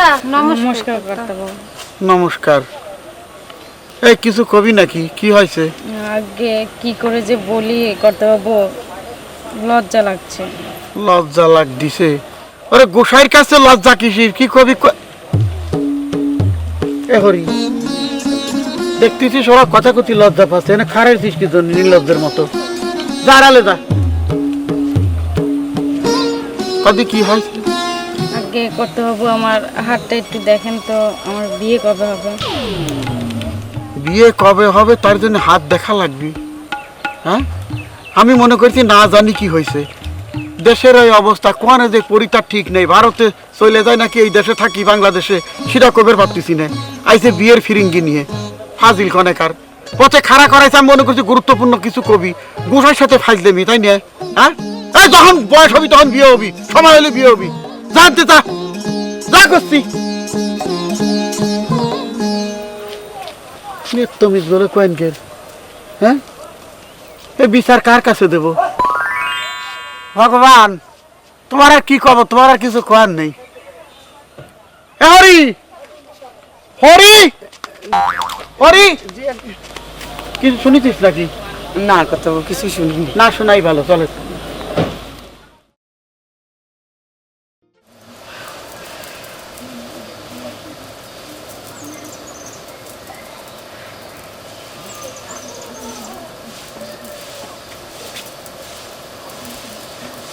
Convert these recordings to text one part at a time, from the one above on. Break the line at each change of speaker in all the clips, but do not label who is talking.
কর্তা
নমস্কার করতে।
নমস্কার। এই কিছু কবি নাকি? কি হয়েছে?
আগে কি করে যে বলি করতে বাবু লজ্জা লাগছে।
লজ্জা লাগ দিছে ওরে গোসাইর কাছে লজ্জা কিসির? কি কবি এ হরি দেখতেছিস ওরা কথা কথি লজ্জা পাচ্ছে না খারের দিস কি জন্য নির্লজ্জের মতো। যা আড়ালে যা। কদি কি হয়েছে
আগে করতে বাবু আমার হাতটা একটু দেখেন তো, আমার বিয়ে কবে হবে?
বিয়ে কবে হবে তার জন্য হাত দেখা লাগবে। হ্যাঁ? আমি মনে করছি না জানি কি হয়েছে। দেশের এই অবস্থা, কোয়ানে যে পরিতার ঠিক নেই, ভারতে চলে যায় নাকি এই দেশে থাকি, বাংলাদেশে, সেটা কবের ভাবতেছি না। আইসে বিয়ের ফিরিঙ্গি নিয়ে। ফাজিল কনেকার পথে খাড়া করাইছে, আমি মনে করছি গুরুত্বপূর্ণ কিছু কবি। গোসার সাথে ফাইজলেমি, তাই না? হ্যাঁ? যখন বয়স হবি তখন বিয়ে হবি, সময় হলে বিয়ে হবি। জানতে তা যা করছি। বলে কয়েনকের হ্যাঁ? এ বিচার কার কাছে দেব? ভগবান তোমার আর কি কব? তোমার আর কিছু কয়ার নেই। হরি! হরি! হরি! কিছু শুনিছিস নাকি?
না কথা কিছু শুনিনি।
না শোনাই ভালো চলে।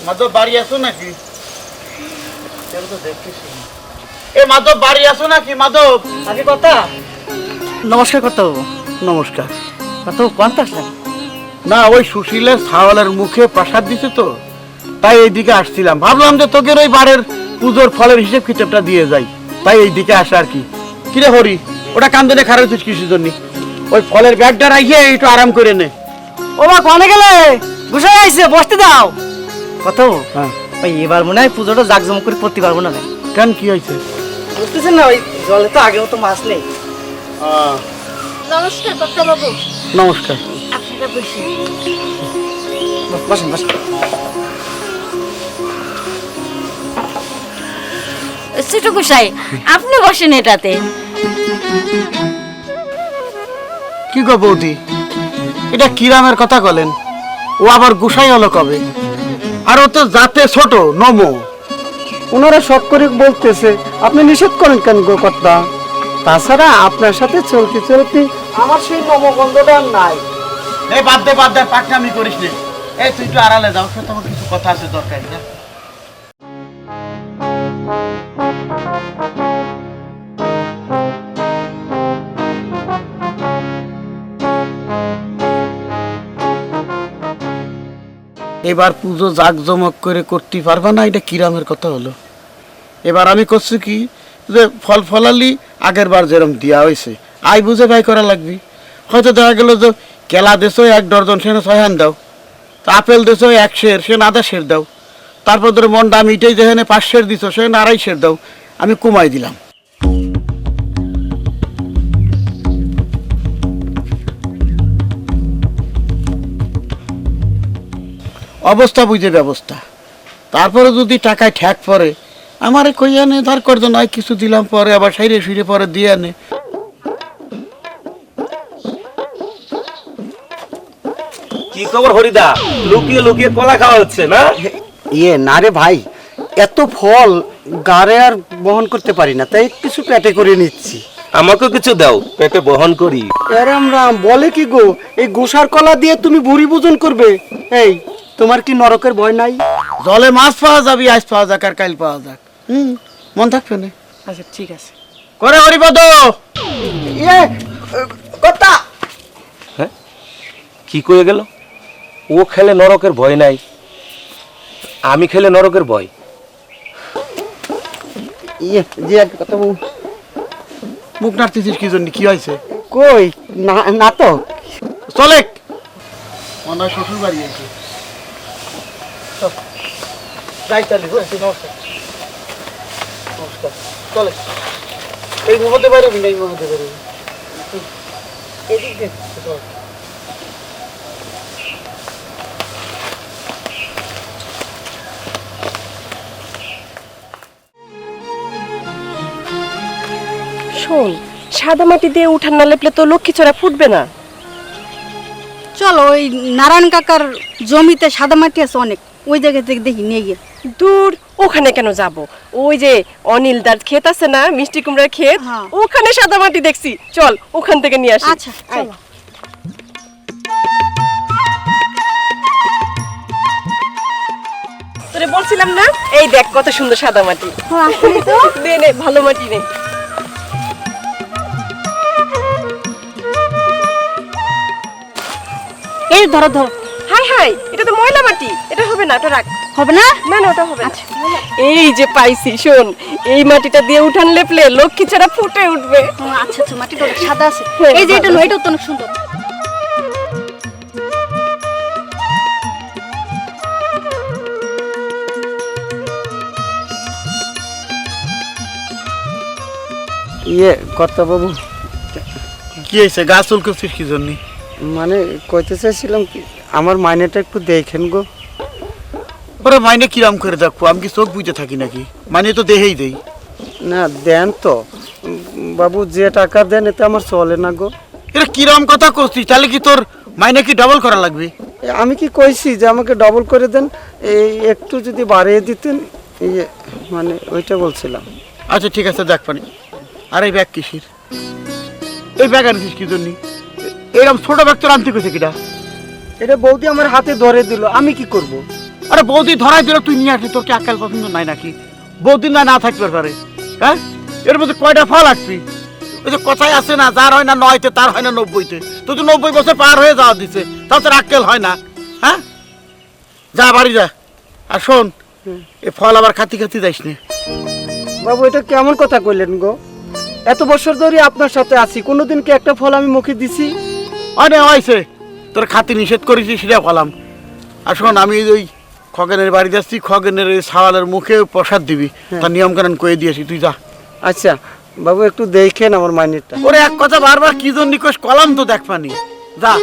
মাধব বাড়ি আছো নাকি? এ মাধব বাড়ি আছো নাকি? মাধব
আগে কথা। নমস্কার করতে
নমস্কার।
কত কোয়ান্ত আসলেন
না ওই সুশীলের ছাওয়ালের মুখে প্রসাদ দিছে তো তাই এইদিকে আসছিলাম। ভাবলাম যে তোকে ওই বারের পুজোর ফলের হিসেব কিতাবটা দিয়ে যাই। তাই এই দিকে আসা আর কি। কিরে হরি ওটা কান্দনে খারাপ হচ্ছিস কিসের জন্য। ওই ফলের ব্যাগটা রাখিয়ে একটু আরাম করে নে।
ও মা কোনে গেলে? বসে আইছে বসতে দাও। কত?
হ্যাঁ।
ওই এবার মনে হয় পুজোটা জাকজমক করে করতে পারব না
কেন কি হয়েছে?
বুঝতেছেন না ওই জলে তো আগেও তো মাছ নেই।
নমস্কার
নমস্কার।
আপনারা বসে
বসেন বসেন।
ছোট গোসাই আপনি বসেন এটাতে।
কি গো বৌদি? এটা কিরামের কথা বলেন। ও আবার গুসাই হলো কবে? আর ও তো জাতে ছোট নমো।
ওনারা শখ করে বলতেছে আপনি নিষেধ করেন কেন গো কর্তা? তাছাড়া আপনার সাথে চলতে চলতে
আমার সেই নমগন্ধটা আর নাই।
এই বাদ দে বাদ দে পাকনামি করিস নে। এই তুই একটু আড়ালে যাও সে তোমার কিছু কথা আছে দরকার না এবার পুজো জাঁকজমক করে করতে পারবা না, এটা কিরামের কথা হলো। এবার আমি করছি কি, যে ফল ফলালি আগের বার যেরম দেওয়া হয়েছে আই বুঝে ভাই করা লাগবি। হয়তো দেখা গেল যে কেলা দেশও এক ডর্জন সেখানে ছয় হান দাও। আপেল দেশও এক শের সে আধা শের দাও। তারপর ধরো মন্ডা মিটাই যেখানে পাঁচ শের দিছ সেখানে আড়াই শের দাও। আমি কমাই দিলাম। অবস্থা বুঝে ব্যবস্থা। তারপরে যদি টাকায় ঠ্যাক পরে আমারে কই আনে ধার করতো নয় কিছু দিলাম পরে আবার সাইরে সুইরে পরে দিয়ে আনে
কি খবর হরিদা? লুকিয়ে লুকিয়ে কলা খাওয়া হচ্ছে না?
ইয়ে না রে ভাই এত ফল গাড়ে আর বহন করতে পারি না তাই কিছু পেটে করে নিচ্ছি।
আমাকেও কিছু দাও পেটে বহন করি।
রাম রাম বলে কি গো এই গোসার কলা দিয়ে তুমি ভুড়ি ভোজন করবে? এই তোমার কি নরকের ভয় নাই?
জলে মাছ পাওয়া যাবি আজ পাওয়া যাক আর কাল পাওয়া যাক। হুম মন থাকবে না?
আচ্ছা ঠিক আছে।
করে হরিপদ!
ইয়ে কর্তা!
হ্যাঁ? কি করে গেল? ও খেলে নরকের ভয় নাই। আমি খেলে নরকের ভয়।
ইয়ে যে এক কথা বল-
মুখ নাড়তেছিস কি জন্য? কি হয়েছে?
কই না না তো।
চলে। মনে হয় শ্বশুর বাড়ি আছে। যাই তাহলে হয়েছে নমস্কার। নমস্কার। চলে। এই পারবি না এই মুহূর্তে পারবি এদিক দিয়ে চল।
শোন সাদা মাটি দিয়ে উঠান না লেপলে তো লক্ষ্মী ছড়া ফুটবে না।
চলো ওই নারায়ণ কাকার জমিতে সাদা মাটি আছে অনেক। ওই জায়গা থেকে দেখি নিয়ে গিয়ে।
দূর ওখানে কেন যাব? ওই যে অনিল দার ক্ষেত আছে না মিষ্টি কুমড়ার ক্ষেত?
হ্যাঁ।
ওখানে সাদা মাটি দেখছি। চল ওখান থেকে নিয়ে আসি।
আচ্ছা চলো।
তোরে বলছিলাম না? এই দেখ কত সুন্দর সাদা মাটি। নে নে ভালো মাটি নে।
এই ধরো ধরো।
হাই এটা তো ময়লা মাটি। এটা হবে না ওটা রাখ।
হবে না?
না না ওটা হবে না। এই যে পাইছি শোন এই মাটিটা দিয়ে উঠান লেপলে লক্ষ্মী ছাড়া ফুটে উঠবে।
আচ্ছা আচ্ছা মাটিটা অনেক সাদা আছে।
হ্যাঁ,
এই যে এটা
ভালো।
নয় এটা তো অনেক সুন্দর।
ইয়ে কর্তা বাবু।
কি হয়েছে? গাছ চুলকছিস কি জন্য
মানে কইতে চাইছিলাম কি আমার মাইনেটা একটু দেখেন গো।
ওরা মাইনে কিরাম করে দেখব? আমি কি চোখ বুঝে থাকি নাকি? মাইনে তো দেহেই দেই।
না দেন তো। বাবু যে টাকা দেন এতে আমার চলে না গো।
এটা কিরম কথা করছিস তাহলে কি তোর মাইনে কি ডাবল করা লাগবে?
আমি কি কইছি যে আমাকে ডবল করে দেন? এই একটু যদি বাড়িয়ে দিতেন ইয়ে মানে ওইটা বলছিলাম।
আচ্ছা ঠিক আছে দেখ পানি। আর এই ব্যাগ কিসির? এই ব্যাগ আনছিস কি জন্য? এরকম ছোট ব্যাগ তোর আনতে কইছে কিটা?
এটা বৌদি আমার হাতে ধরে দিল আমি কি করব?
আরে বৌদি ধরাই দিল তুই নিয়ে আসলি তোর কি আকাল পছন্দ? নাই নাকি? বৌদি না না থাকবে পারে। হ্যাঁ? এর মধ্যে কয়টা ফল আসবি? ওই যে কথাই আছে না যার হয় না নয়তে তার হয় না নব্বইতে। তুই তো নব্বই বছর পার হয়ে যাওয়া দিছে তাও তোর আক্কেল হয় না। হ্যাঁ? যা বাড়ি যা। আর শোন এ ফল আবার খাতি খাতি যাইস নে।
বাবু এটা কেমন কথা কইলেন গো? এত বছর ধরে আপনার সাথে আছি কোনোদিন কি একটা ফল আমি মুখে দিছি?
অনেক হয়েছে তোর খাতি নিষেধ করেছি সেটা বলাম আর শোন আমি ওই খগেনের বাড়ি যাচ্ছি খগেনের ওই সাওয়ালের মুখে প্রসাদ দিবি। তার নিয়ম কানুন করে দিয়েছি তুই যা।
আচ্ছা বাবু একটু দেখেন আমার মাইনেরটা।
ওরে এক কথা বারবার কি জন্য কলাম তো দেখ পানি। যা।